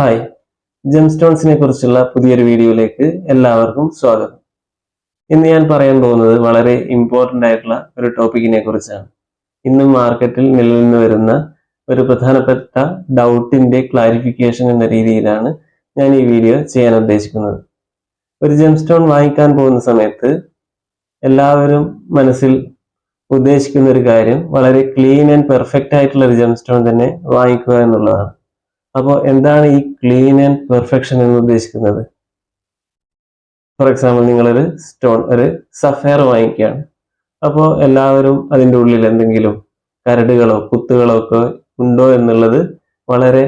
Hi. Gem സ്റ്റോൺസിനെ കുറിച്ചുള്ള പുതിയൊരു വീഡിയോയിലേക്ക് എല്ലാവർക്കും സ്വാഗതം. ഇന്ന് ഞാൻ പറയാൻ പോകുന്നത് വളരെ ഇമ്പോർട്ടന്റ് ആയിട്ടുള്ള ഒരു ടോപ്പിക്കിനെ കുറിച്ചാണ് ഇന്ന് മാർക്കറ്റിൽ നിലനിന്ന് വരുന്ന ഒരു പ്രധാനപ്പെട്ട ഡൗട്ടിന്റെ ക്ലാരിഫിക്കേഷൻ എന്ന രീതിയിലാണ് ഞാൻ ഈ വീഡിയോ ചെയ്യാൻ ഉദ്ദേശിക്കുന്നത്. ഒരു ജെം സ്റ്റോൺ വാങ്ങിക്കാൻ പോകുന്ന സമയത്ത് എല്ലാവരും മനസ്സിൽ ഉദ്ദേശിക്കുന്ന ഒരു കാര്യം വളരെ ക്ലീൻ ആൻഡ് പെർഫെക്റ്റ് ആയിട്ടുള്ള ഒരു ജെം സ്റ്റോൺ തന്നെ വാങ്ങിക്കുക എന്നുള്ളതാണ്. അപ്പോൾ എന്താണ് ഈ ക്ലീൻ ആൻഡ് പെർഫെക്ഷൻ എന്ന് ഉദ്ദേശിക്കുന്നത്? ഫോർ എക്സാമ്പിൾ നിങ്ങളൊരു സ്റ്റോൺ ഒരു സഫയർ വാങ്ങിക്കുകയാണ്. അപ്പോൾ എല്ലാവരും അതിന്റെ ഉള്ളിൽ എന്തെങ്കിലും കരടുകളോ കുത്തുകളോ ഒക്കെ ഉണ്ടോ എന്നുള്ളത് വളരെ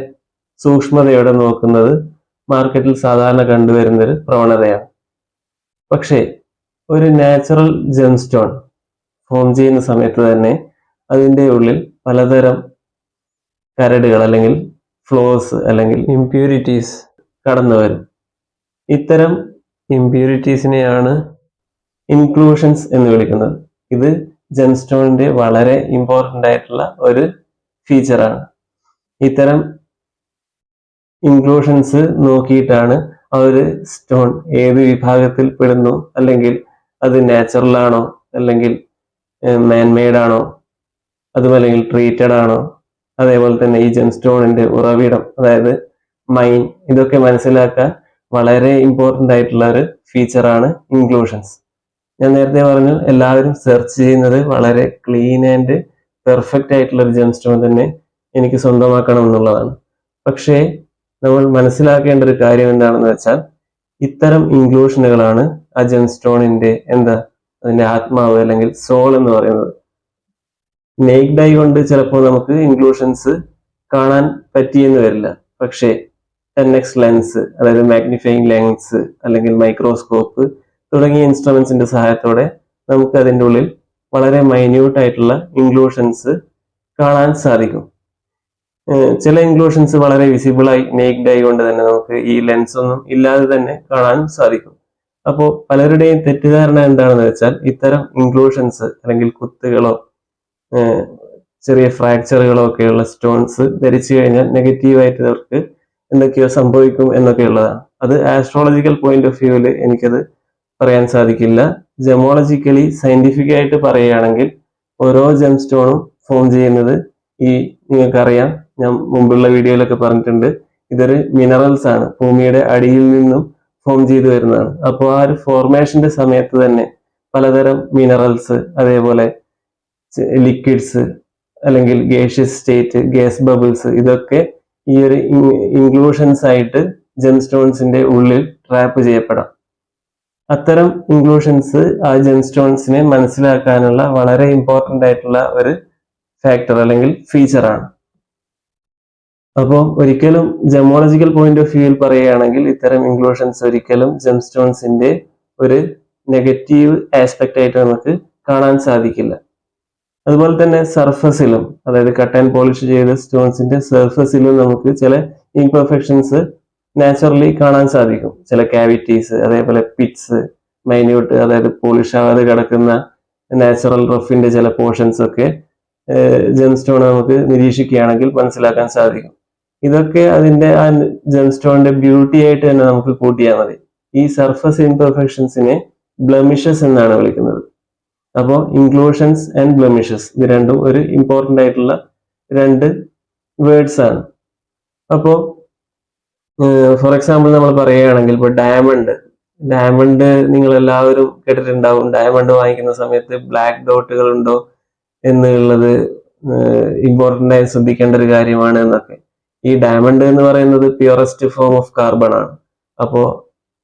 സൂക്ഷ്മതയോടെ നോക്കുന്നത് മാർക്കറ്റിൽ സാധാരണ കണ്ടുവരുന്നൊരു പ്രവണതയാണ്. പക്ഷേ ഒരു നാച്ചുറൽ ജെം സ്റ്റോൺ ഫോം ചെയ്യുന്ന സമയത്ത് തന്നെ അതിന്റെ ഉള്ളിൽ പലതരം കരടുകൾ അല്ലെങ്കിൽ ഫ്ലോസ് അല്ലെങ്കിൽ ഇംപ്യൂരിറ്റീസ് കടന്നു വരും. ഇത്തരം ഇംപ്യൂരിറ്റീസിനെയാണ് ഇൻക്ലൂഷൻസ് എന്ന് വിളിക്കുന്നത്. ഇത് ജെൻസ്റ്റോണിന്റെ വളരെ ഇമ്പോർട്ടന്റ് ആയിട്ടുള്ള ഒരു ഫീച്ചറാണ് ഇത്തരം ഇൻക്ലൂഷൻസ് നോക്കിയിട്ടാണ് ആ ഒരു സ്റ്റോൺ ഏത് വിഭാഗത്തിൽ പെടുന്നു അല്ലെങ്കിൽ അത് നാച്ചുറൽ ആണോ അല്ലെങ്കിൽ മാൻമെയ്ഡ് ആണോ അല്ലെങ്കിൽ ട്രീറ്റഡ് ആണോ അതേപോലെ തന്നെ ഈ ജെം സ്റ്റോണിന്റെ ഉറവിടം അതായത് മൈൻ ഇതൊക്കെ മനസ്സിലാക്കാൻ വളരെ ഇമ്പോർട്ടന്റ് ആയിട്ടുള്ള ഒരു ഫീച്ചറാണ് ഇൻക്ലൂഷൻസ് ഞാൻ നേരത്തെ പറഞ്ഞു എല്ലാവരും സെർച്ച് ചെയ്യുന്നത് വളരെ ക്ലീൻ ആൻഡ് പെർഫെക്റ്റ് ആയിട്ടുള്ള ഒരു ജെം സ്റ്റോൺ തന്നെ എനിക്ക് സ്വന്തമാക്കണം എന്നുള്ളതാണ്. പക്ഷേ നമ്മൾ മനസ്സിലാക്കേണ്ട ഒരു കാര്യം എന്താണെന്ന് വെച്ചാൽ ഇത്തരം ഇൻക്ലൂഷനുകളാണ് ആ ജെം സ്റ്റോണിന്റെ എന്താ അതിന്റെ ആത്മാവ് അല്ലെങ്കിൽ സോൾ എന്ന് പറയുന്നത്. നേക്ഡ് ഐ കൊണ്ട് ചിലപ്പോൾ നമുക്ക് ഇൻക്ലൂഷൻസ് കാണാൻ പറ്റിയെന്ന് വരില്ല. പക്ഷേ ടെൻ എക്സ് ലെൻസ് അതായത് മാഗ്നിഫൈങ് ലെൻസ് അല്ലെങ്കിൽ മൈക്രോസ്കോപ്പ് തുടങ്ങിയ ഇൻസ്ട്രുമെന്റ്സിന്റെ സഹായത്തോടെ നമുക്ക് അതിന്റെ ഉള്ളിൽ വളരെ മൈന്യൂട്ട് ആയിട്ടുള്ള ഇൻക്ലൂഷൻസ് കാണാൻ സാധിക്കും. ചില ഇൻക്ലൂഷൻസ് വളരെ വിസിബിളായി നേക്ഡ് ഐ കൊണ്ട് തന്നെ നമുക്ക് ഈ ലെൻസ് ഒന്നും ഇല്ലാതെ തന്നെ കാണാൻ സാധിക്കും. അപ്പോൾ പലരുടെയും തെറ്റിദ്ധാരണ എന്താണെന്ന് വെച്ചാൽ ഇത്തരം ഇൻക്ലൂഷൻസ് അല്ലെങ്കിൽ കുത്തുകളോ ചെറിയ ഫ്രാക്ചറുകളോ ഒക്കെയുള്ള സ്റ്റോൺസ് ധരിച്ചു കഴിഞ്ഞാൽ നെഗറ്റീവായിട്ട് അവർക്ക് എന്തൊക്കെയോ സംഭവിക്കും എന്നൊക്കെയുള്ളതാണ്. അത് ആസ്ട്രോളജിക്കൽ പോയിന്റ് ഓഫ് വ്യൂവിൽ എനിക്കത് പറയാൻ സാധിക്കില്ല. ജമോളജിക്കലി സയന്റിഫിക് ആയിട്ട് പറയുകയാണെങ്കിൽ ഓരോ ജെം സ്റ്റോണും ഫോം ചെയ്യുന്നത് ഈ നിങ്ങൾക്കറിയാം. ഞാൻ മുമ്പുള്ള വീഡിയോയിലൊക്കെ പറഞ്ഞിട്ടുണ്ട്. ഇതൊരു മിനറൽസ് ആണ്. ഭൂമിയുടെ അടിയിൽ നിന്നും ഫോം ചെയ്തു വരുന്നതാണ്. അപ്പോൾ ആ ഒരു ഫോർമേഷന്റെ സമയത്ത് തന്നെ പലതരം മിനറൽസ് അതേപോലെ ലിക്വിഡ്സ് അല്ലെങ്കിൽ ഗേഷ്യസ് സ്റ്റേറ്റ് ഗ്യാസ് ബബിൾസ് ഇതൊക്കെ ഈ ഒരു ഇൻക്ലൂഷൻസ് ആയിട്ട് ജെം സ്റ്റോൺസിന്റെ ഉള്ളിൽ ട്രാപ്പ് ചെയ്യപ്പെടാം. അത്തരം ഇൻക്ലൂഷൻസ് ആ ജെം സ്റ്റോൺസിനെ മനസ്സിലാക്കാനുള്ള വളരെ ഇമ്പോർട്ടന്റ് ആയിട്ടുള്ള ഒരു ഫാക്ടർ അല്ലെങ്കിൽ ഫീച്ചറാണ് അപ്പോൾ ഒരിക്കലും ജമോളജിക്കൽ പോയിന്റ് ഓഫ് വ്യൂവിൽ പറയുകയാണെങ്കിൽ ഇത്തരം ഇൻക്ലൂഷൻസ് ഒരിക്കലും ജെം സ്റ്റോൺസിന്റെ ഒരു നെഗറ്റീവ് ആസ്പെക്റ്റ് ആയിട്ട് നമുക്ക് കാണാൻ സാധിക്കില്ല. അതുപോലെ തന്നെ സർഫസിലും അതായത് കട്ട് ആൻഡ് പോളിഷ് ചെയ്ത സ്റ്റോൺസിന്റെ സർഫസിലും നമുക്ക് ചില ഇംപെർഫെക്ഷൻസ് നാച്ചുറലി കാണാൻ സാധിക്കും. ചില കാവിറ്റീസ് അതേപോലെ പിറ്റ്സ് മൈന്യൂട്ട് അതായത് പോളിഷ് ആവാതെ കിടക്കുന്ന നാച്ചുറൽ റഫിന്റെ ചില പോർഷൻസ് ഒക്കെ ജെം സ്റ്റോൺ നമുക്ക് നിരീക്ഷിക്കുകയാണെങ്കിൽ മനസ്സിലാക്കാൻ സാധിക്കും. ഇതൊക്കെ അതിന്റെ ആ ജെം സ്റ്റോണിന്റെ ബ്യൂട്ടി ആയിട്ട് തന്നെ നമുക്ക് കൂട്ടിയാൽ മതി. ഈ സർഫസ് ഇംപെർഫെക്ഷൻസിനെ ബ്ലമിഷസ് എന്നാണ് വിളിക്കുന്നത്. അപ്പോൾ ഇൻക്ലൂഷൻസ് ആൻഡ് ബ്ലമിഷസ് ഇത് രണ്ടും ഒരു ഇമ്പോർട്ടന്റ് ആയിട്ടുള്ള രണ്ട് വേർഡ്സ് ആണ്. അപ്പോൾ ഫോർ എക്സാമ്പിൾ നമ്മൾ പറയുകയാണെങ്കിൽ ഇപ്പോൾ ഡയമണ്ട് ഡയമണ്ട് നിങ്ങൾ എല്ലാവരും കേട്ടിട്ടുണ്ടാവും. ഡയമണ്ട് വാങ്ങിക്കുന്ന സമയത്ത് ബ്ലാക്ക് ഡോട്ടുകൾ ഉണ്ടോ എന്നുള്ളത് ഇമ്പോർട്ടന്റ് ആയി ശ്രദ്ധിക്കേണ്ട ഒരു കാര്യമാണ് എന്നൊക്കെ. ഈ ഡയമണ്ട് എന്ന് പറയുന്നത് പ്യുറസ്റ്റ് ഫോം ഓഫ് കാർബൺ ആണ്. അപ്പോൾ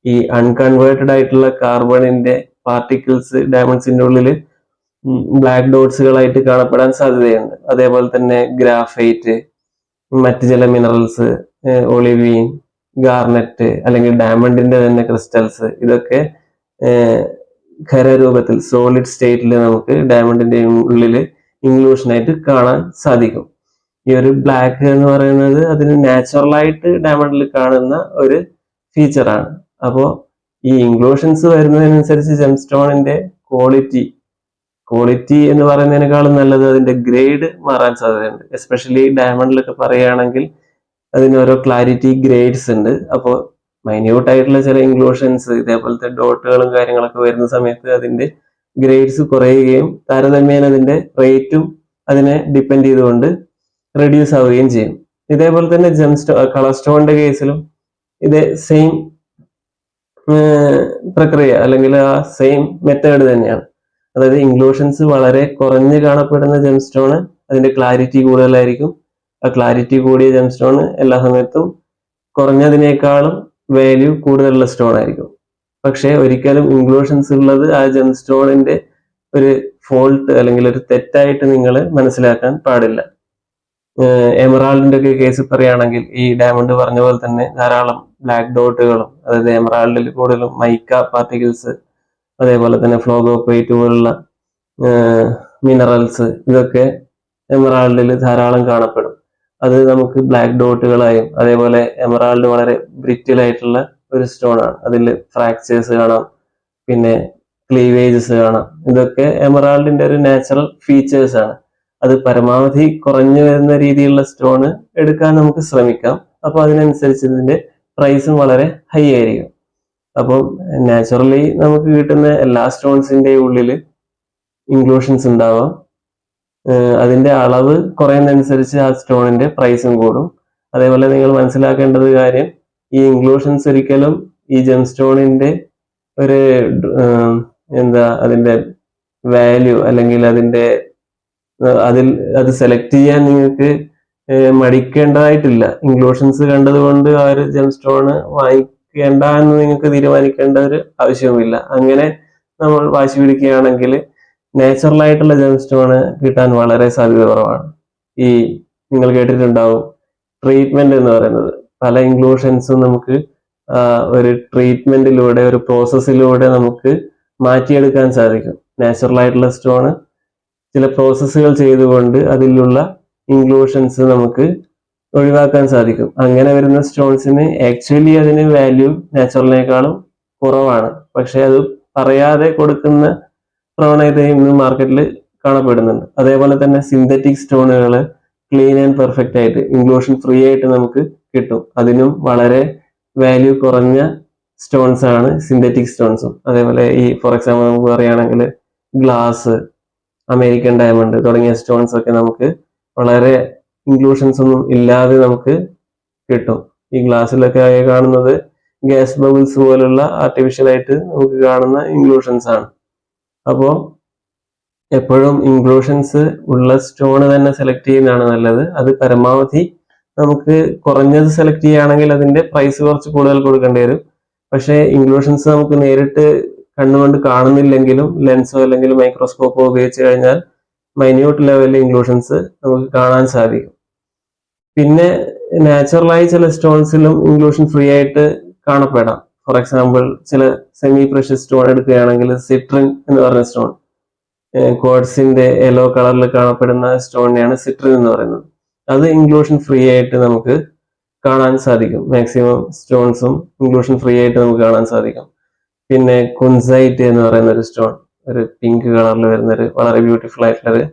ഈ അൺകൺവേർട്ടഡ് ആയിട്ടുള്ള കാർബണിന്റെ പാർട്ടിക്കിൾസ് ഡയമണ്ട്സിന്റെ ഉള്ളിൽ ബ്ലാക്ക് ഡോട്ട്സുകളായിട്ട് കാണപ്പെടാൻ സാധ്യതയുണ്ട്. അതേപോലെ തന്നെ ഗ്രാഫൈറ്റ് മറ്റ് ചില മിനറൽസ് ഒളിവീൻ ഗാർനെറ്റ് അല്ലെങ്കിൽ ഡയമണ്ടിന്റെ തന്നെ ക്രിസ്റ്റൽസ് ഇതൊക്കെ ഖരരൂപത്തിൽ സോളിഡ് സ്റ്റേറ്റിൽ നമുക്ക് ഡയമണ്ടിന്റെ ഉള്ളിൽ ഇൻക്ലൂഷനായിട്ട് കാണാൻ സാധിക്കും. ഈ ഒരു ബ്ലാക്ക് എന്ന് പറയുന്നത് അതിന് നാച്ചുറലായിട്ട് ഡയമണ്ടിൽ കാണുന്ന ഒരു ഫീച്ചറാണ് അപ്പോൾ ഈ ഇൻക്ലൂഷൻസ് വരുന്നതിനനുസരിച്ച് ജെംസ്റ്റോണിന്റെ ക്വാളിറ്റി ക്വാളിറ്റി എന്ന് പറയുന്നതിനേക്കാളും നല്ലത് അതിന്റെ ഗ്രേഡ് മാറാൻ സാധ്യതയുണ്ട്. എസ്പെഷ്യലി ഡയമണ്ടിലൊക്കെ പറയുകയാണെങ്കിൽ അതിന് ഓരോ ക്ലാരിറ്റി ഗ്രേഡ്സ് ഉണ്ട്. അപ്പോൾ മൈന്യൂട്ട് ആയിട്ടുള്ള ചില ഇൻക്ലൂഷൻസ് ഇതേപോലത്തെ ഡോട്ടുകളും കാര്യങ്ങളൊക്കെ വരുന്ന സമയത്ത് അതിന്റെ ഗ്രേഡ്സ് കുറയുകയും താരതമ്യേന അതിന്റെ റേറ്റും അതിനെ ഡിപ്പെൻഡ് ചെയ്തുകൊണ്ട് റെഡ്യൂസ് ആവുകയും ചെയ്യും. ഇതേപോലെ തന്നെ ജെം സ്റ്റോ കളർ സ്റ്റോണിന്റെ കേസിലും ഇതേ സെയിം പ്രക്രിയ അല്ലെങ്കിൽ ആ സെയിം മെത്തേഡ് തന്നെയാണ്. അതായത് ഇൻക്ലൂഷൻസ് വളരെ കുറഞ്ഞ് കാണപ്പെടുന്ന ജെം സ്റ്റോണ് അതിന്റെ ക്ലാരിറ്റി കൂടുതലായിരിക്കും. ആ ക്ലാരിറ്റി കൂടിയ ജെം സ്റ്റോൺ എല്ലാ സമയത്തും കുറഞ്ഞതിനേക്കാളും വാല്യൂ കൂടുതലുള്ള സ്റ്റോൺ ആയിരിക്കും. പക്ഷേ ഒരിക്കലും ഇൻക്ലൂഷൻസ് ഉള്ളത് ആ ജെം സ്റ്റോണിന്റെ ഒരു ഫോൾട്ട് അല്ലെങ്കിൽ ഒരു തെറ്റായിട്ട് നിങ്ങൾ മനസ്സിലാക്കാൻ പാടില്ല. എമറാൾഡിന്റെ ഒക്കെ കേസ് പറയുകയാണെങ്കിൽ ഈ ഡയമണ്ട് പറഞ്ഞ പോലെ തന്നെ ധാരാളം ബ്ലാക്ക് ഡോട്ടുകളും അതായത് എമറാൾഡിൽ കൂടുതലും മൈക്ക പാർട്ടിക്കിൾസ് അതേപോലെ തന്നെ ഫ്ലോഗോപ്പൈറ്റ് പോലുള്ള മിനറൽസ് ഇതൊക്കെ എമറാൾഡിൽ ധാരാളം കാണപ്പെടും. അത് നമുക്ക് ബ്ലാക്ക് ഡോട്ടുകളായും അതേപോലെ എമറാൾഡ് വളരെ ബ്രിറ്റിൽ ആയിട്ടുള്ള ഒരു സ്റ്റോൺ ആണ്. അതിൽ ഫ്രാക്ചേഴ്സ് കാണാം പിന്നെ ക്ലീവേജസ് കാണാം. ഇതൊക്കെ എമറാൾഡിന്റെ ഒരു നാച്ചുറൽ ഫീച്ചേഴ്സ് ആണ്. അത് പരമാവധി കുറഞ്ഞു വരുന്ന രീതിയിലുള്ള സ്റ്റോണ് എടുക്കാൻ നമുക്ക് ശ്രമിക്കാം. അപ്പോൾ അതിനനുസരിച്ച് ഇതിന്റെ പ്രൈസും വളരെ ഹൈ ആയിരിക്കും. അപ്പം നാച്ചുറലി നമുക്ക് കിട്ടുന്ന എല്ലാ സ്റ്റോൺസിന്റെ ഉള്ളിൽ ഇൻക്ലൂഷൻസ് ഉണ്ടാവാം. അതിന്റെ അളവ് കുറയുന്നതനുസരിച്ച് ആ സ്റ്റോണിന്റെ പ്രൈസും കൂടും. അതേപോലെ നിങ്ങൾ മനസ്സിലാക്കേണ്ടത് കാര്യം ഈ ഇൻക്ലൂഷൻസ് ഒരിക്കലും ഈ ജെം സ്റ്റോണിന്റെ ഒരു എന്താ അതിന്റെ വാല്യൂ അല്ലെങ്കിൽ അതിന്റെ അതിൽ അത് സെലക്ട് ചെയ്യാൻ നിങ്ങൾക്ക് മടിക്കേണ്ടതായിട്ടില്ല. ഇൻക്ലൂഷൻസ് കണ്ടതുകൊണ്ട് ആ ഒരു ജെം സ്റ്റോൺ വാങ്ങിക്കേണ്ട എന്ന് നിങ്ങൾക്ക് തീരുമാനിക്കേണ്ട ഒരു ആവശ്യവുമില്ല. അങ്ങനെ നമ്മൾ വാശി പിടിക്കുകയാണെങ്കിൽ നാച്ചുറൽ ആയിട്ടുള്ള ജെം സ്റ്റോൺ കിട്ടാൻ വളരെ സാധ്യത കുറവാണ്. ഈ നിങ്ങൾ കേട്ടിട്ടുണ്ടാവും ട്രീറ്റ്മെന്റ് എന്ന് പറയുന്നത്. പല ഇൻക്ലൂഷൻസും നമുക്ക് ഒരു ട്രീറ്റ്മെന്റിലൂടെ ഒരു പ്രോസസ്സിലൂടെ നമുക്ക് മാറ്റിയെടുക്കാൻ സാധിക്കും. നാച്ചുറൽ ആയിട്ടുള്ള സ്റ്റോണ് ചില പ്രോസസ്സുകൾ ചെയ്തുകൊണ്ട് അതിലുള്ള ഇൻക്ലൂഷൻസ് നമുക്ക് ഒഴിവാക്കാൻ സാധിക്കും. അങ്ങനെ വരുന്ന സ്റ്റോൺസിന് ആക്ച്വലി അതിന് വാല്യൂ നാച്ചുറലിനേക്കാളും കുറവാണ്. പക്ഷെ അത് പറയാതെ കൊടുക്കുന്ന പ്രവണത ഇന്ന് മാർക്കറ്റിൽ കാണപ്പെടുന്നുണ്ട്. അതേപോലെ തന്നെ സിന്തറ്റിക് സ്റ്റോണുകൾ ക്ലീൻ ആൻഡ് പെർഫെക്റ്റ് ആയിട്ട് ഇൻക്ലൂഷൻ ഫ്രീ ആയിട്ട് നമുക്ക് കിട്ടും. അതിനും വളരെ വാല്യൂ കുറഞ്ഞ സ്റ്റോൺസ് ആണ് സിന്തറ്റിക് സ്റ്റോൺസും അതേപോലെ ഈ ഫോർ എക്സാമ്പിൾ നമുക്ക് പറയുകയാണെങ്കിൽ ഗ്ലാസ് അമേരിക്കൻ ഡയമണ്ട് തുടങ്ങിയ സ്റ്റോൺസ് ഒക്കെ നമുക്ക് വളരെ ഇൻക്ലൂഷൻസ് ഒന്നും ഇല്ലാതെ നമുക്ക് കിട്ടും. ഈ ഗ്ലാസ്സിലൊക്കെ കാണുന്നത് ഗ്യാസ് ബബിൾസ് പോലുള്ള ആർട്ടിഫിഷ്യൽ ആയിട്ട് നമുക്ക് കാണുന്ന ഇൻക്ലൂഷൻസ് ആണ്. അപ്പോൾ എപ്പോഴും ഇൻക്ലൂഷൻസ് ഉള്ള സ്റ്റോൺ തന്നെ സെലക്ട് ചെയ്യുന്നതാണ് നല്ലത്. അത് പരമാവധി നമുക്ക് കുറഞ്ഞത് സെലക്ട് ചെയ്യുകയാണെങ്കിൽ അതിന്റെ പ്രൈസ് കുറച്ച് കൂടുതൽ കൊടുക്കേണ്ടി വരും. പക്ഷേ ഇൻക്ലൂഷൻസ് നമുക്ക് നേരിട്ട് കണ്ണുകൊണ്ട് കാണുന്നില്ലെങ്കിലും ലെൻസോ അല്ലെങ്കിൽ മൈക്രോസ്കോപ്പോ ഉപയോഗിച്ച് കഴിഞ്ഞാൽ മൈന്യൂട്ട് ലെവലിൽ ഇൻക്ലൂഷൻസ് നമുക്ക് കാണാൻ സാധിക്കും. പിന്നെ നാച്ചുറലായി ചില സ്റ്റോൺസിലും ഇൻക്ലൂഷൻ ഫ്രീ ആയിട്ട് കാണപ്പെടാം. ഫോർ എക്സാമ്പിൾ ചില സെമി പ്രഷ്യസ് സ്റ്റോൺ എടുക്കുകയാണെങ്കിൽ സിട്രിൻ എന്ന് പറയുന്ന സ്റ്റോൺ കോഡ്സിന്റെ യെല്ലോ കളറിൽ കാണപ്പെടുന്ന സ്റ്റോണിനെയാണ് സിട്രിൻ എന്ന് പറയുന്നത്. അത് ഇൻക്ലൂഷൻ ഫ്രീ ആയിട്ട് നമുക്ക് കാണാൻ സാധിക്കും. മാക്സിമം സ്റ്റോൺസും ഇൻക്ലൂഷൻ ഫ്രീ ആയിട്ട് നമുക്ക് കാണാൻ സാധിക്കും. പിന്നെ കുൻസൈറ്റ് എന്ന് പറയുന്ന ഒരു സ്റ്റോൺ ഒരു പിങ്ക് കളറിൽ വരുന്ന ഒരു വളരെ ബ്യൂട്ടിഫുൾ ആയിട്ടുള്ള ഒരു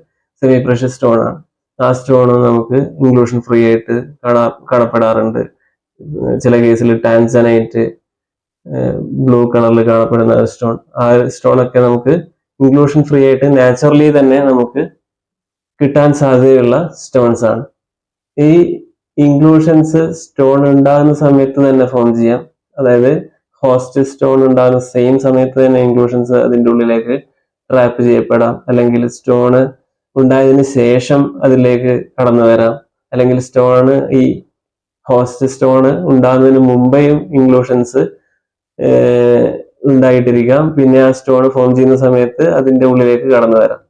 സെമി പ്രഷ്യസ് സ്റ്റോൺ ആണ്. ആ സ്റ്റോൺ നമുക്ക് ഇൻക്ലൂഷൻ ഫ്രീ ആയിട്ട് കാണാ കാണപ്പെടാറുണ്ട് ചില കേസിൽ ടാൻസനൈറ്റ് ബ്ലൂ കളറിൽ കാണപ്പെടുന്ന ഒരു സ്റ്റോൺ ആ സ്റ്റോൺ ഒക്കെ നമുക്ക് ഇൻക്ലൂഷൻ ഫ്രീ ആയിട്ട് നാച്ചുറലി തന്നെ നമുക്ക് കിട്ടാൻ സാധ്യതയുള്ള സ്റ്റോൺസ് ആണ്. ഈ ഇൻക്ലൂഷൻസ് സ്റ്റോൺ ഉണ്ടാകുന്ന സമയത്ത് തന്നെ ഫോം ചെയ്യാം. അതായത് ഹോസ്റ്റ് സ്റ്റോൺ ഉണ്ടാകുന്ന സെയിം സമയത്ത് തന്നെ ഇൻക്ലൂഷൻസ് അതിന്റെ ഉള്ളിലേക്ക് ട്രാപ്പ് ചെയ്യപ്പെടാം. അല്ലെങ്കിൽ സ്റ്റോണ് ഉണ്ടായതിന് ശേഷം അതിലേക്ക് കടന്നു വരാം. അല്ലെങ്കിൽ സ്റ്റോണ് ഈ ഹോസ്റ്റ് സ്റ്റോണ് ഉണ്ടാകുന്നതിന് മുമ്പേയും ഇൻക്ലൂഷൻസ് ഉണ്ടായിട്ടിരിക്കാം. പിന്നെ ആ സ്റ്റോൺ ഫോം ചെയ്യുന്ന സമയത്ത് അതിന്റെ ഉള്ളിലേക്ക് കടന്നു വരാം.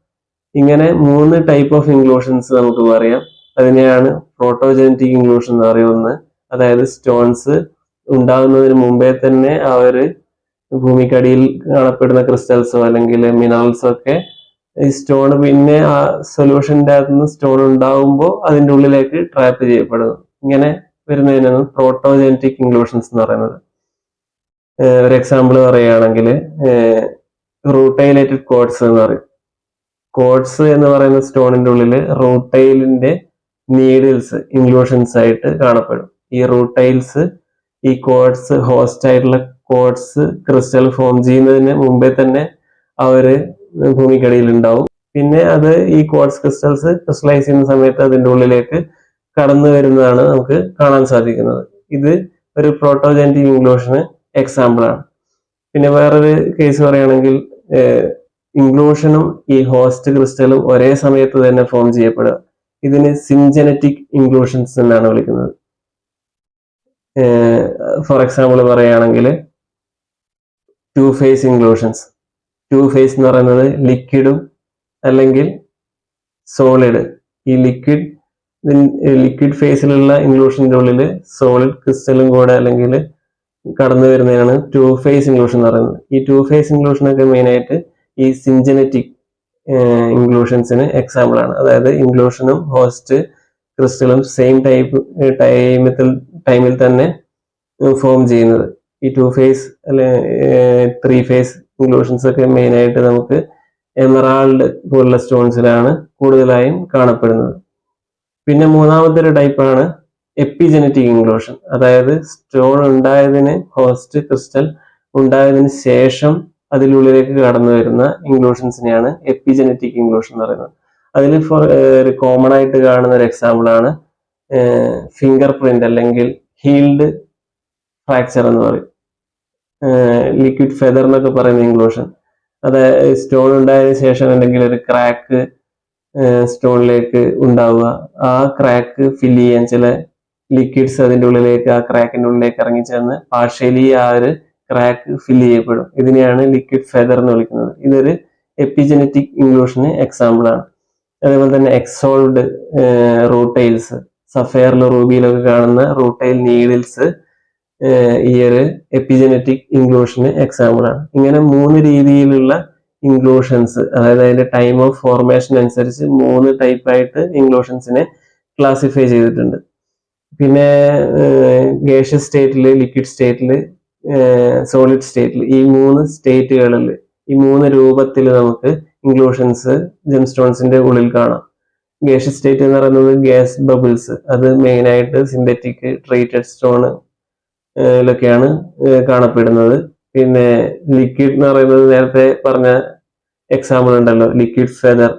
ഇങ്ങനെ മൂന്ന് ടൈപ്പ് ഓഫ് ഇൻക്ലൂഷൻസ് നമുക്ക് പറയാം. അതിനെയാണ് പ്രോട്ടോജനറ്റിക് ഇൻക്ലൂഷൻ എന്ന് പറയുന്നത്. അതായത് സ്റ്റോൺസ് ഉണ്ടാകുന്നതിന് മുമ്പേ തന്നെ അവർ ഭൂമിക്കടിയിൽ കാണപ്പെടുന്ന ക്രിസ്റ്റൽസോ അല്ലെങ്കിൽ മിനറൽസോ ഒക്കെ ഈ സ്റ്റോൺ പിന്നെ ആ സൊല്യൂഷന്റെ അകത്ത് നിന്ന് സ്റ്റോൺ ഉണ്ടാകുമ്പോൾ അതിന്റെ ഉള്ളിലേക്ക് ട്രാപ്പ് ചെയ്യപ്പെടുന്നു. ഇങ്ങനെ വരുന്നതിനാണ് പ്രോട്ടോജനറ്റിക് ഇൻക്ലൂഷൻസ് എന്ന് പറയുന്നത്. ഒരു എക്സാമ്പിൾ പറയുകയാണെങ്കിൽ റൂട്ടൈലേറ്റഡ് കോഡ്സ് എന്ന് പറയും. കോഡ്സ് എന്ന് പറയുന്ന സ്റ്റോണിന്റെ ഉള്ളിൽ റൂട്ടൈലിന്റെ നീഡിൽസ് ഇൻക്ലൂഷൻസ് ആയിട്ട് കാണപ്പെടും. ഈ റൂട്ടൈൽസ് ഈ കോഡ്സ് ഹോസ്റ്റ് ആയിട്ടുള്ള കോഡ്സ് ക്രിസ്റ്റൽ ഫോം ചെയ്യുന്നതിന് മുമ്പേ തന്നെ അവർ ഭൂമിക്കടിയിൽ ഉണ്ടാവും പിന്നെ അത് ഈ കോഡ്സ് ക്രിസ്റ്റൽസ് ക്രിസ്റ്റലൈസ് ചെയ്യുന്ന സമയത്ത് അതിന്റെ ഉള്ളിലേക്ക് കടന്നു വരുന്നതാണ് നമുക്ക് കാണാൻ സാധിക്കുന്നത്. ഇത് ഒരു പ്രോട്ടോജനറ്റിക് ഇൻക്ലൂഷന് എക്സാമ്പിളാണ് പിന്നെ വേറൊരു കേസ് പറയുകയാണെങ്കിൽ ഇൻക്ലൂഷനും ഈ ഹോസ്റ്റ് ക്രിസ്റ്റലും ഒരേ സമയത്ത് തന്നെ ഫോം ചെയ്യപ്പെടുക. ഇതിന് സിംജനറ്റിക് ഇൻക്ലൂഷൻസ് എന്നാണ് വിളിക്കുന്നത്. ഫോർ എക്സാമ്പിൾ പറയുകയാണെങ്കിൽ two phase inclusions two phase എന്ന് പറയുന്നത് ലിക്വിഡും അല്ലെങ്കിൽ സോളിഡ് ഈ ലിക്വിഡ് ലിക്വിഡ് ഫേസിലുള്ള ഇൻക്ലൂഷന്റെ ഉള്ളിൽ സോളിഡ് ക്രിസ്റ്റലും കൂടെ അല്ലെങ്കിൽ കടന്നു വരുന്നതാണ് ടു ഫേസ് ഇൻക്ലൂഷൻ എന്ന് പറയുന്നത്. ഈ ടു ഫേസ് ഇൻക്ലൂഷനൊക്കെ മെയിനായിട്ട് ഈ സിഞ്ചനറ്റിക് ഇൻക്ലൂഷൻസിന് എക്സാമ്പിൾ ആണ്. അതായത് ഇൻക്ലൂഷനും ഹോസ്റ്റ് ക്രിസ്റ്റലും സെയിം ടൈപ്പ് ടൈമത്തിൽ ടൈമിൽ തന്നെ ഫോം ചെയ്യുന്നത്. ഈ ടു ഫേസ് അല്ലെ ത്രീ ഫേസ് ഇൻക്ലൂഷൻസ് ഒക്കെ മെയിനായിട്ട് നമുക്ക് എമറാൾഡ് പോലുള്ള സ്റ്റോൺസിലാണ് കൂടുതലായും കാണപ്പെടുന്നത്. പിന്നെ മൂന്നാമത്തെ ഒരു ടൈപ്പാണ് എപ്പിജനറ്റിക് ഇൻക്ലൂഷൻ അതായത് സ്റ്റോൺ ഉണ്ടായതിന് ഹോസ്റ്റ് ക്രിസ്റ്റൽ ഉണ്ടായതിന് ശേഷം അതിനുള്ളിലേക്ക് കടന്നു വരുന്ന ഇൻക്ലൂഷൻസിനെയാണ് എപ്പിജനറ്റിക് ഇൻക്ലൂഷൻ എന്ന് പറയുന്നത്. അതിൽ ഫോർ ഒരു കോമൺ ആയിട്ട് കാണുന്ന ഒരു എക്സാമ്പിൾ ആണ് ഫിംഗർ പ്രിന്റ് അല്ലെങ്കിൽ ഹീൽഡ് ഫ്രാക്ചർ എന്ന് പറയും. ലിക്വിഡ് ഫെദർ എന്നൊക്കെ പറയുന്ന ഇൻക്ലൂഷൻ അതായത് സ്റ്റോൺ ഉണ്ടായതിനു ശേഷം അല്ലെങ്കിൽ ഒരു ക്രാക്ക് സ്റ്റോണിലേക്ക് ഉണ്ടാവുക. ആ ക്രാക്ക് ഫില്ല് ചെയ്യാൻ ചില ലിക്വിഡ്സ് അതിന്റെ ഉള്ളിലേക്ക് ആ ക്രാക്കിന്റെ ഉള്ളിലേക്ക് ഇറങ്ങി ചെന്ന് പാർഷ്യലി ആ ഒരു ക്രാക്ക് ഫില്ല് ചെയ്യപ്പെടും. ഇതിനെയാണ് ലിക്വിഡ് ഫെദർ എന്ന് വിളിക്കുന്നത്. ഇതൊരു എപ്പിജനറ്റിക് ഇൻക്ലൂഷന് എക്സാമ്പിൾ ആണ്. അതേപോലെ തന്നെ എക്സോൾഡ് റൂട്ടൈൽസ് സഫയറിലും റൂബിയിലൊക്കെ കാണുന്ന റൂട്ടൈൽ നീഡിൽസ് ഈ ഒരു എപ്പിജനറ്റിക് ഇൻക്ലൂഷന് എക്സാമ്പിൾ ആണ്. ഇങ്ങനെ മൂന്ന് രീതിയിലുള്ള ഇൻക്ലൂഷൻസ് അതായത് അതിന്റെ ടൈം ഓഫ് ഫോർമേഷൻ അനുസരിച്ച് മൂന്ന് ടൈപ്പ് ആയിട്ട് ഇൻക്ലൂഷൻസിനെ ക്ലാസിഫൈ ചെയ്തിട്ടുണ്ട്. പിന്നെ ഗേഷ്യസ് സ്റ്റേറ്റിൽ ലിക്വിഡ് സ്റ്റേറ്റിൽ സോളിഡ് സ്റ്റേറ്റിൽ ഈ മൂന്ന് സ്റ്റേറ്റുകളിൽ ഈ മൂന്ന് രൂപത്തിൽ നമുക്ക് ഇൻക്ലൂഷൻസ് ജെംസ്റ്റോൺസിന്റെ ഉള്ളിൽ കാണാം. ഗേഷ്യസ് സ്റ്റേറ്റ് എന്ന് പറയുന്നത് ഗ്യാസ് ബബിൾസ്. അത് മെയിൻ ആയിട്ട് സിന്തറ്റിക് ട്രീറ്റഡ് സ്റ്റോൺ ലൊക്കെയാണ് കാണപ്പെടുന്നത്. പിന്നെ ലിക്വിഡ് എന്ന് പറയുന്നത് നേരത്തെ പറഞ്ഞ എക്സാമ്പിൾ ഉണ്ടല്ലോ ലിക്വിഡ് ഫെദർ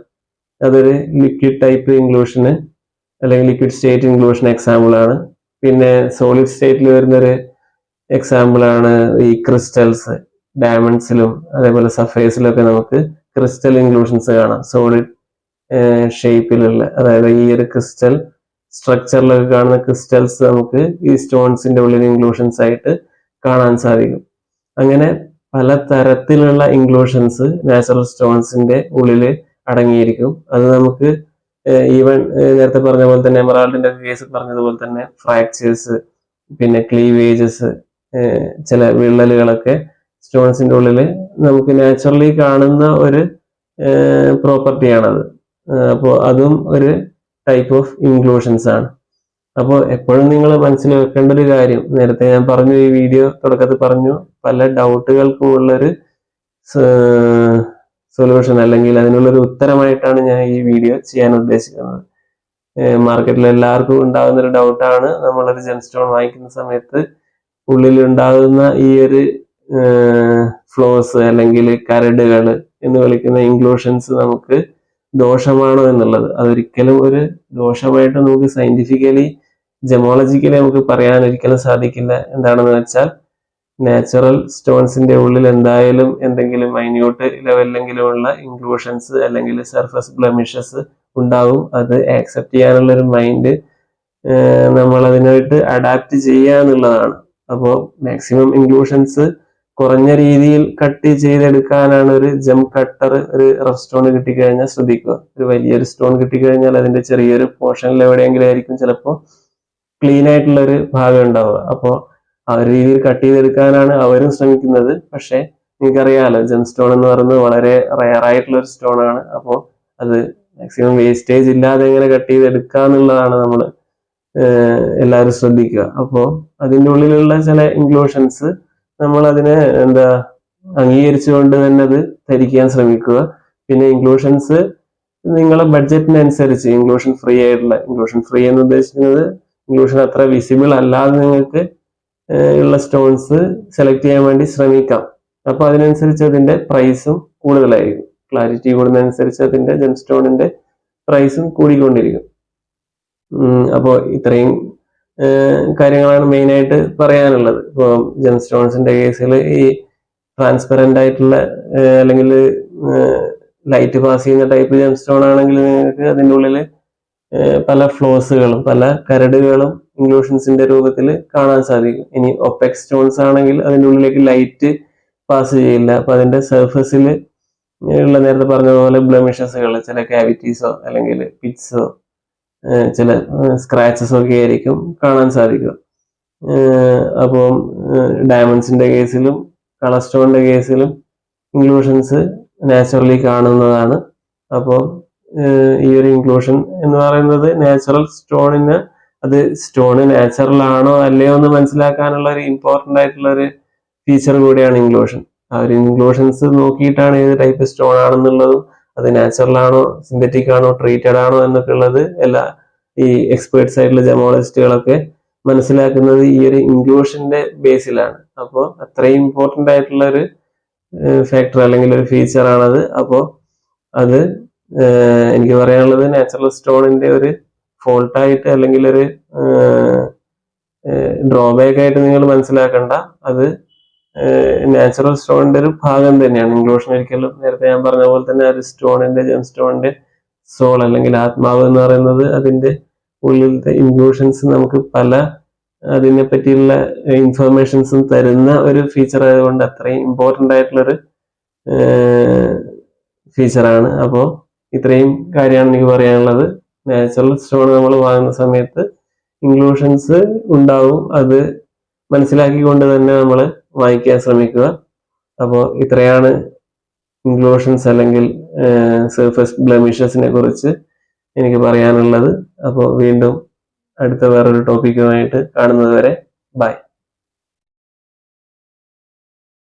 അതൊരു ലിക്വിഡ് ടൈപ്പ് ഇൻക്ലൂഷന് അല്ലെങ്കിൽ ലിക്വിഡ് സ്റ്റേറ്റ് ഇൻക്ലൂഷൻ എക്സാമ്പിൾ ആണ്. പിന്നെ സോളിഡ് സ്റ്റേറ്റിൽ വരുന്നൊരു എക്സാമ്പിൾ ആണ് ഈ ക്രിസ്റ്റൽസ് ഡയമണ്ട്സിലും അതേപോലെ ഒക്കെ നമുക്ക് ക്രിസ്റ്റൽ ഇൻക്ലൂഷൻസ് കാണാം. സോളിഡ് ഷേപ്പിലുള്ള അതായത് ഈ ഒരു ക്രിസ്റ്റൽ സ്ട്രക്ചറിലൊക്കെ കാണുന്ന ക്രിസ്റ്റൽസ് നമുക്ക് ഈ സ്റ്റോൺസിന്റെ ഉള്ളിൽ ഇൻക്ലൂഷൻസ് ആയിട്ട് കാണാൻ സാധിക്കും. അങ്ങനെ പല തരത്തിലുള്ള ഇൻക്ലൂഷൻസ് നാച്ചുറൽ സ്റ്റോൺസിന്റെ ഉള്ളിൽ അടങ്ങിയിരിക്കും. അത് നമുക്ക് ഈവൻ നേരത്തെ പറഞ്ഞ പോലെ തന്നെ എമറാൾഡിന്റെ കേസ് പറഞ്ഞതുപോലെ തന്നെ ഫ്രാക്ചേഴ്സ് പിന്നെ ക്ലീവേജസ് ചില വിള്ളലുകളൊക്കെ സ്റ്റോൺസിന്റെ ഉള്ളിൽ നമുക്ക് നാച്ചുറലി കാണുന്ന ഒരു പ്രോപ്പർട്ടിയാണത്. അപ്പോൾ അതും ഒരു ടൈപ്പ് ഓഫ് ഇൻക്ലൂഷൻസ് ആണ്. അപ്പോൾ എപ്പോഴും നിങ്ങൾ മനസ്സിൽ വെക്കേണ്ട ഒരു കാര്യം നേരത്തെ ഞാൻ പറഞ്ഞു ഈ വീഡിയോ തുടക്കത്തിൽ പറഞ്ഞു പല ഡൗട്ടുകൾക്കും ഉള്ളൊരു സൊല്യൂഷൻ അല്ലെങ്കിൽ അതിനുള്ളൊരു ഉത്തരമായിട്ടാണ് ഞാൻ ഈ വീഡിയോ ചെയ്യാൻ ഉദ്ദേശിക്കുന്നത്. മാർക്കറ്റിൽ എല്ലാവർക്കും ഉണ്ടാകുന്ന ഒരു ഡൗട്ടാണ് നമ്മളൊരു ജെൻസ്റ്റോൺ വാങ്ങിക്കുന്ന സമയത്ത് ഉള്ളിൽ ഉണ്ടാകുന്ന ഈ ഒരു ഫ്ലോസ് അല്ലെങ്കിൽ കരടുകൾ എന്ന് വിളിക്കുന്ന ഇൻക്ലൂഷൻസ് നമുക്ക് ദോഷമാണോ എന്നുള്ളത്. അതൊരിക്കലും ഒരു ദോഷമായിട്ട് നമുക്ക് സയന്റിഫിക്കലി ജമോളജിക്കലി നമുക്ക് പറയാൻ ഒരിക്കലും സാധിക്കില്ല. എന്താണെന്ന് വെച്ചാൽ നാച്ചുറൽ സ്റ്റോൺസിന്റെ ഉള്ളിൽ എന്തായാലും എന്തെങ്കിലും മൈന്യൂട്ട് ലെവലിലെങ്കിലുമുള്ള ഇൻക്ലൂഷൻസ് അല്ലെങ്കിൽ സർഫസ് ബ്ലമിഷസ് ഉണ്ടാവും. അത് ആക്സെപ്റ്റ് ചെയ്യാനുള്ള ഒരു മൈൻഡ് നമ്മൾ അതിനായിട്ട് അഡാപ്റ്റ് ചെയ്യുക എന്നുള്ളതാണ് അപ്പോൾ മാക്സിമം ഇൻക്ലൂഷൻസ് കുറഞ്ഞ രീതിയിൽ കട്ട് ചെയ്തെടുക്കാനാണ് ഒരു ജം കട്ടർ ഒരു റഫ് സ്റ്റോൺ കിട്ടിക്കഴിഞ്ഞാൽ ശ്രദ്ധിക്കുക. ഒരു വലിയൊരു സ്റ്റോൺ കിട്ടിക്കഴിഞ്ഞാൽ അതിന്റെ ചെറിയൊരു പോർഷനിൽ എവിടെയെങ്കിലും ആയിരിക്കും ചിലപ്പോൾ ക്ലീൻ ആയിട്ടുള്ള ഒരു ഭാഗം ഉണ്ടാവുക. അപ്പോൾ ആ ഒരു രീതിയിൽ കട്ട് ചെയ്തെടുക്കാനാണ് അവരും ശ്രമിക്കുന്നത്. പക്ഷെ നിങ്ങൾക്കറിയാമല്ലോ ജം സ്റ്റോൺ എന്ന് പറയുന്നത് വളരെ റയർ ആയിട്ടുള്ള ഒരു സ്റ്റോൺ ആണ്. അപ്പോൾ അത് മാക്സിമം വേസ്റ്റേജ് ഇല്ലാതെ എങ്ങനെ കട്ട് ചെയ്തെടുക്കുക എന്നുള്ളതാണ് നമ്മൾ എല്ലാവരും ശ്രദ്ധിക്കുക. അപ്പോൾ അതിന്റെ ഉള്ളിലുള്ള ചില ഇൻക്ലൂഷൻസ് നമ്മൾ അതിനെ എന്താ അംഗീകരിച്ചുകൊണ്ട് തന്നെ അത് ധരിക്കാൻ ശ്രമിക്കുക. പിന്നെ ഇൻക്ലൂഷൻസ് നിങ്ങളെ ബഡ്ജറ്റിനനുസരിച്ച് ഇൻക്ലൂഷൻ ഫ്രീ ആയിട്ടുള്ള ഇൻക്ലൂഷൻ ഫ്രീ എന്ന് ഉദ്ദേശിക്കുന്നത് ഇൻക്ലൂഷൻ അത്ര വിസിബിൾ അല്ലാതെ നിങ്ങൾക്ക് ഉള്ള സ്റ്റോൺസ് സെലക്ട് ചെയ്യാൻ വേണ്ടി ശ്രമിക്കാം. അപ്പൊ അതിനനുസരിച്ച് അതിന്റെ പ്രൈസും കൂടുതലായിരിക്കും. ക്ലാരിറ്റി കൂടുന്നതനുസരിച്ച് അതിന്റെ ജെം സ്റ്റോണിന്റെ പ്രൈസും കൂടിക്കൊണ്ടിരിക്കും അപ്പോൾ ഇത്രയും കാര്യങ്ങളാണ് മെയിൻ ആയിട്ട് പറയാനുള്ളത്. ഇപ്പോൾ ജെംസ്റ്റോൺസിന്റെ കേസിൽ ഈ ട്രാൻസ്പെറന്റ് ആയിട്ടുള്ള അല്ലെങ്കിൽ ലൈറ്റ് പാസ് ചെയ്യുന്ന ടൈപ്പ് ജെം സ്റ്റോൺ ആണെങ്കിൽ നിങ്ങൾക്ക് അതിന്റെ ഉള്ളിൽ പല ഫ്ലോസുകളും പല കരടുകളും ഇൻക്ലൂഷൻസിന്റെ രൂപത്തിൽ കാണാൻ സാധിക്കും. ഇനി ഒപ്പെക്സ് സ്റ്റോൺസ് ആണെങ്കിൽ അതിന്റെ ഉള്ളിലേക്ക് ലൈറ്റ് പാസ് ചെയ്യില്ല. അപ്പൊ അതിന്റെ സർഫസിൽ ഉള്ള നേരത്തെ പറഞ്ഞതുപോലെ പോലെ ബ്ലമിഷസുകൾ ചില കാവിറ്റീസോ അല്ലെങ്കിൽ പിറ്റ്സോ ചില സ്ക്രാച്ചസ് ഒക്കെ ആയിരിക്കും കാണാൻ സാധിക്കുക. അപ്പം ഡയമണ്ട്സിന്റെ കേസിലും കളർ സ്റ്റോണിന്റെ കേസിലും ഇൻക്ലൂഷൻസ് നാച്ചുറലി കാണുന്നതാണ്. അപ്പോൾ ഈ ഒരു ഇൻക്ലൂഷൻ എന്ന് പറയുന്നത് നാച്ചുറൽ സ്റ്റോണിന് അത് സ്റ്റോണ് നാച്ചുറൽ ആണോ അല്ലയോ എന്ന് മനസ്സിലാക്കാനുള്ള ഒരു ഇമ്പോർട്ടന്റ് ആയിട്ടുള്ള ഒരു ഫീച്ചർ കൂടിയാണ് ഇൻക്ലൂഷൻ ആ ഒരു ഇൻക്ലൂഷൻസ് നോക്കിയിട്ടാണ് ഏത് ടൈപ്പ് സ്റ്റോൺ ആണെന്നുള്ളതും അത് നാച്ചുറൽ ആണോ സിന്തറ്റിക് ആണോ ട്രീറ്റഡ് ആണോ എന്നൊക്കെ ഉള്ളത് എല്ലാ ഈ എക്സ്പേർട്സ് ആയിട്ടുള്ള ജമോളജിസ്റ്റുകളൊക്കെ മനസ്സിലാക്കുന്നത് ഈ ഒരു ഇൻക്ലൂഷന്റെ ബേസിലാണ് അപ്പോൾ അത്രയും ഇമ്പോർട്ടന്റ് ആയിട്ടുള്ള ഒരു ഫാക്ടർ അല്ലെങ്കിൽ ഒരു ഫീച്ചർ ആണത്. അപ്പോൾ അത് എനിക്ക് പറയാനുള്ളത് നാച്ചുറൽ സ്റ്റോണിന്റെ ഒരു ഫോൾട്ടായിട്ട് അല്ലെങ്കിൽ ഒരു ഡ്രോബാക്ക് ആയിട്ട് നിങ്ങൾ മനസ്സിലാക്കണ്ട. അത് നാച്ചുറൽ സ്റ്റോണിന്റെ ഒരു ഭാഗം തന്നെയാണ്. ഇൻക്ലൂഷൻ ഒരിക്കലും നേരത്തെ ഞാൻ പറഞ്ഞ പോലെ തന്നെ ഒരു സ്റ്റോണിന്റെ ജെം സ്റ്റോണിന്റെ സോൾ അല്ലെങ്കിൽ ആത്മാവ് എന്ന് പറയുന്നത് അതിന്റെ ഉള്ളിലത്തെ ഇൻക്ലൂഷൻസ് നമുക്ക് പല അതിനെ പറ്റിയുള്ള ഇൻഫർമേഷൻസും തരുന്ന ഒരു ഫീച്ചർ ആയതുകൊണ്ട് അത്രയും ഇമ്പോർട്ടന്റ് ആയിട്ടുള്ളൊരു ഫീച്ചറാണ് അപ്പോൾ ഇത്രയും കാര്യമാണ് എനിക്ക് പറയാനുള്ളത്. നാച്ചുറൽ സ്റ്റോൺ നമ്മൾ വാങ്ങുന്ന സമയത്ത് ഇൻക്ലൂഷൻസ് ഉണ്ടാവും. അത് മനസ്സിലാക്കിക്കൊണ്ട് തന്നെ നമ്മൾ വാങ്ങിക്കാൻ ശ്രമിക്കുക. അപ്പോൾ ഇത്രയാണ് ഇൻക്ലൂഷൻസ് അല്ലെങ്കിൽ സർഫസ് ബ്ലമിഷസിനെ കുറിച്ച് എനിക്ക് പറയാനുള്ളത്. അപ്പോൾ വീണ്ടും അടുത്ത വേറൊരു ടോപ്പിക്കുമായിട്ട് കാണുന്നത് വരെ ബൈ